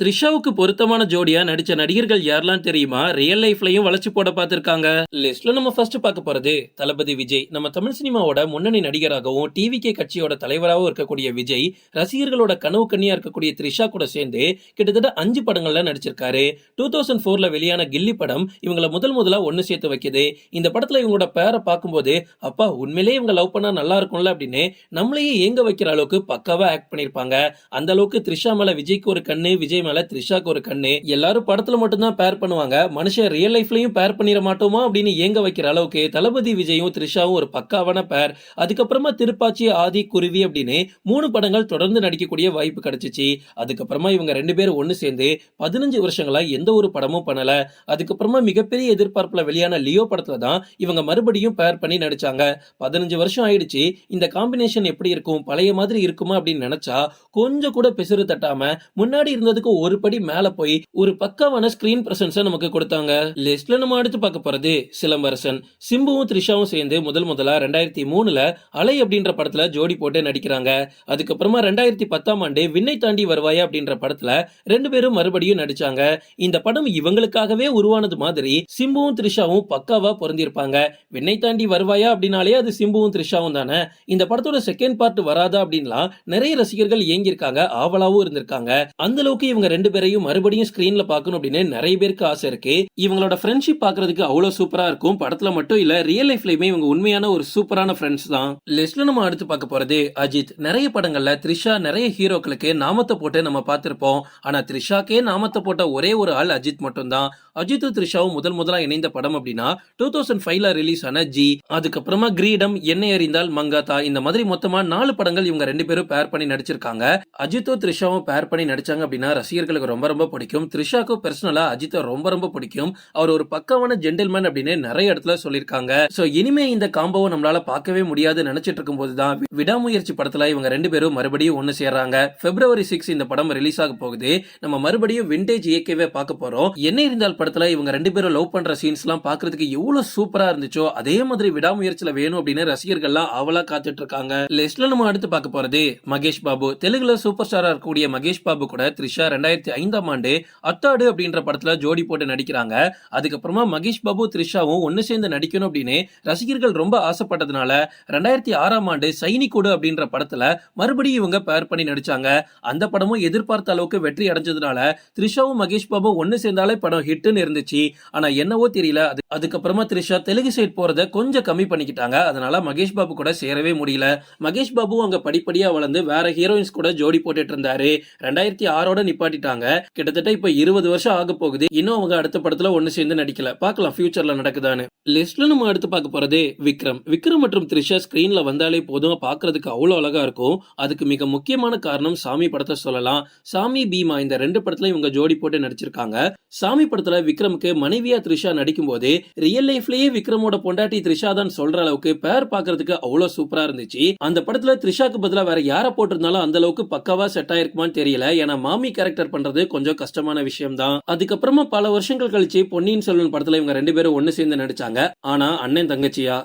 த்ரிஷாவுக்கு பொருத்தமான ஜோடியா நடிச்ச நடிகர்கள் யாரெல்லாம் தெரியுமா? ரியல் லைஃப்லயும் வளர்ச்சி போட பார்த்திருக்காங்க. லிஸ்ட்ல நம்ம ஃபர்ஸ்ட் பார்க்க போறது தளபதி விஜய். நம்ம தமிழ் சினிமாவோட முன்னணி நடிகராகவும் டிவிகே கட்சியோட தலைவராகவும் இருக்கக்கூடிய விஜய் ரசிகர்களோட கனவு கண்ணியா இருக்கக்கூடிய த்ரிஷா கூட சேர்ந்து கிட்டத்தட்ட அஞ்சு படங்கள்ல நடிச்சிருக்காரு. டூ தௌசண்ட் ஃபோர்ல வெளியான கில்லி படம் இவங்கள முதல் முதலா ஒன்னு சேர்த்து வைக்குது. இந்த படத்துல இவங்களோட பேரை பார்க்கும்போது அப்பா உண்மையிலேயே இவங்க லவ் பண்ணா நல்லா இருக்கும்ல அப்படின்னு நம்மளையே ஏங்க வைக்கிற அளவுக்கு பக்காவா ஆக்ட் பண்ணிருப்பாங்க. அந்த அளவுக்கு த்ரிஷா மேல விஜய்க்கு ஒரு கண்ணு விஜய் மேல த்ரிஷாக்கு ஒரு கண்ணு. எல்லாரும் படத்துல மட்டும்தான் பேர் பண்ணுவாங்க. மனுஷன் ரியல் லைஃப்லயும் பேர் பண்ணிட மாட்டோமா அப்படின்னு ஏங்க வைக்கிற அளவுக்கு தளபதி விஜயும் த்ரிஷாவும் ஒரு பக்காவான பேர் அதுக்கப்புறமா திருப்பாச்சி ஆதி குருவி அப்படின்னு மூணு படங்கள் தொடர்ந்து நடிக்கக்கூடிய வாய்ப்பு கிடைச்சிச்சு. அதுக்கப்புறமா இவங்க ரெண்டு பேரும் ஒன்னு சேர்ந்து பதினஞ்சு வருஷங்களா எந்த ஒரு படமும் பண்ணல. அதுக்கப்புறமா மிகப்பெரிய எதிர்பார்ப்புல வெளியான லியோ படத்துல தான் இவங்க மறுபடியும் பேர் பண்ணி நடிச்சாங்க. பதினஞ்சு வருஷம் ஆயிடுச்சு. இந்த காம்பினேஷன் எப்படி இருக்கும்? பழைய மாதிரி இருக்குமா அப்படின்னு நினைச்சா கொஞ்சம் கூட பிசுறு தட்டாம முன்னாடி இருந்ததுக்கு ஒரு படி மேல போய் ஒரு பக்காவான ஸ்கிரீன் பிரசன்ஸை நமக்கு கொடுத்தாங்க. லிஸ்ட்ல நம்ம அடுத்து பார்க்க போறது சிலம்பரசன். சிம்புவும் த்ரிஷாவும் சேர்ந்து முதல் முதலா ரெண்டாயிரத்தி மூணுல அலை அப்படின்ற படத்துல ஜோடி போட்டு நடிக்கிறாங்க. அதுக்கப்புறமா ரெண்டாயிரத்தி பத்தாம் ஆண்டு விண்ணை தாண்டி வருவாயா அப்படின்ற படத்துல ரெண்டு பேரும் மறுபடியும் நடிச்சாங்க. இந்த படம் இவங்களுக்காகவே உருவானது மாதிரி சிம்புவும் த்ரிஷாவும் பக்காவா பொருந்திருப்பாங்க விண்ணை தாண்டி வருவாயா அப்படின்னாலே அது சிம்புவும் த்ரிஷாவும் தானே. இந்த படத்தோட செகண்ட் பார்ட் வராதா அப்படின்லாம் நிறைய ரசிகர்கள் இயங்கியிருக்காங்க ஆவலாவும் இருந்திருக்காங்க. அந்த அளவுக்கு இவங்க ரெண்டு பேரையும் மறுபடியும் ஸ்கிரீன்ல பார்க்கணும் அப்படின்னு நிறைய பேருக்கு ஆசை இருக்கு. இவங்களோட ஃப்ரெண்ட்ஷிப் பாக்குறதுக்கு அவ்வளவு சூப்பரா இருக்கும். படத்துல மட்டும் இல்ல ரியல் லைஃப்லயுமே இவங்க உண்மையான ஒரு சூப்பரான ஃப்ரெண்ட்ஸ் தான். லிஸ்ட்ல நம்ம அடுத்து பார்க்க போறது அஜித். நிறைய படங்கள்ல த்ரிஷா நிறைய ஹீரோக்களுக்கு நாமத்தை போட்டு நம்ம பார்த்திருப்போம். ஆனா த்ரிஷாக்கே நாமத்தை போட்ட ஒரே ஒரு ஆள் அஜித் மட்டும்தான். அஜித்தும் த்ரிஷாவும் முதல் முதலா இணைந்த படம் அப்படின்னா டூ தௌசண்ட் ஃபைவ்ல ரிலீஸ் ஆன ஜி அதுக்கப்புறமா கிரீடம் என்னை அறிந்தால் மங்காத்தா. இந்த மாதிரி மொத்தமா நாலு படங்கள் இவங்க ரெண்டு பேரும் பேர் பண்ணி நடிச்சிருக்காங்க. அஜித்தும் த்ரிஷாவும் பேர் பண்ணி நடிச்சாங்க அப்படின்னா ரசிகர்களுக்கு ரொம்ப ரொம்ப பிடிக்கும். த்ரிஷாக்கும் பர்சனலா அஜித்தை ரொம்ப ரொம்ப பிடிக்கும். அவர் ஒரு பக்கவான ஜென்டில்மேன் அப்படின்னு நிறைய இடத்துல சொல்லியிருக்காங்க. சோ இனிமே இந்த காம்போவை நம்மளால பார்க்கவே முடியாது நினைச்சிட்டு இருக்கும் போதுதான் விடாமுயற்சி படத்துல இவங்க ரெண்டு பேரும் மறுபடியும் ஒன்னு சேர்றாங்க. பிப்ரவரி சிக்ஸ் இந்த படம் ரிலீஸ் ஆக போகுது. நம்ம மறுபடியும் விண்டேஜ் இயக்கவே பார்க்க போறோம். என்ன இருந்தால் படத்துல இவங்க ரெண்டு பேரும் லவ் பண்ற சீன்ஸ் எல்லாம் பாக்குறதுக்கு எவ்வளவு சூப்பரா இருந்துச்சோ அதே மாதிரி விடாமுயற்சியில வேணும் அப்படின்னு ரசிகர்கள்லாம் அவலா காத்துட்டு இருக்காங்க. லிஸ்ட்ல நம்ம அடுத்து பார்க்க போறது மகேஷ் பாபு. தெலுங்குல சூப்பர் ஸ்டாரா இருக்கக்கூடிய மகேஷ் பாபு கூட த்ரிஷா ரெண்டாயிரத்தி ஐந்தாம் ஆண்டு அத்தாடு அப்படின்ற படத்துல ஜோடி போட்டு நடிக்கிறாங்க. அதுக்கப்புறமா மகேஷ் பாபு த்ரிஷாவும் ஒன்னு சேர்ந்து நடிக்கணும் அப்படின்னு ரசிகர்கள் ரொம்ப ஆசைப்பட்டதுனால ரெண்டாயிரத்தி ஆறாம் ஆண்டு சைனிகோடு அப்படின்ற படத்துல மறுபடியும் இவங்க பேர் பண்ணி நடிச்சாங்க. அந்த படமும் எதிர்பார்த்த அளவுக்கு வெற்றி அடைஞ்சதுனால த்ரிஷாவும் மகேஷ் பாபு ஒன்னு சேர்ந்தாலே படம் ஹிட்னு இருந்துச்சு. ஆனா என்னவோ தெரியல அது அதுக்கப்புறமா த்ரிஷா தெலுங்கு சைட் போறத கொஞ்சம் கம்மி பண்ணிக்கிட்டாங்க. அதனால மகேஷ் பாபு கூட சேரவே முடியல. மகேஷ் பாபு அங்க படிப்படியா வளர்ந்து வேற ஹீரோயின்ஸ் கூட ஜோடி போட்டுட்டு இருந்தாரு. ரெண்டாயிரத்தி ஆறோட நிப்பாட்டிட்டாங்க கிட்டத்தட்ட இப்ப இருபது வருஷம் ஆக போகுது இன்னும் அவங்க அடுத்த படத்துல ஒன்னு சேர்ந்து நடிக்கல. பார்க்கலாம் ஃபியூச்சர்ல நடக்குதான்னு. லிஸ்ட்ல நம்ம அடுத்து பார்க்க போறது விக்ரம். விக்ரம் மற்றும் த்ரிஷா ஸ்கிரீன்ல வந்தாலே போதும். பாக்குறதுக்கு அவ்வளோ அழகா இருக்கும். அதுக்கு மிக முக்கியமான காரணம் சாமி படத்தை சொல்லலாம். சாமி பீமா இந்த ரெண்டு படத்துல இவங்க ஜோடி போட்டு நடிச்சிருக்காங்க. சாமி படத்துல விக்ரமுக்கு மனைவியா த்ரிஷா நடிக்கும் போது ரியல் லைஃப்லயே விக்ரமோட பொண்டாட்டி த்ரிஷா தான் சொல்ற அளவுக்கு பேர் பாக்குறதுக்கு அவ்வளவு சூப்பரா இருந்துச்சு. அந்த படத்துல த்ரிஷாக்கு பதிலா வேற யாரை போட்டிருந்தாலும் அந்த அளவுக்கு பக்காவா செட் ஆயிருக்குமான்னு தெரியல. ஏன்னா மாமி கேரக்டர் பண்றது கொஞ்சம் கஷ்டமான விஷயம் தான் அதுக்கப்புறமா பல வருஷங்கள் கழிச்சு பொன்னியின் செல்வன் படத்துல இவங்க ரெண்டு பேரும் ஒன்னு சேர்ந்து நடிச்சாங்க. ஆனா அண்ணன் தங்கச்சியா?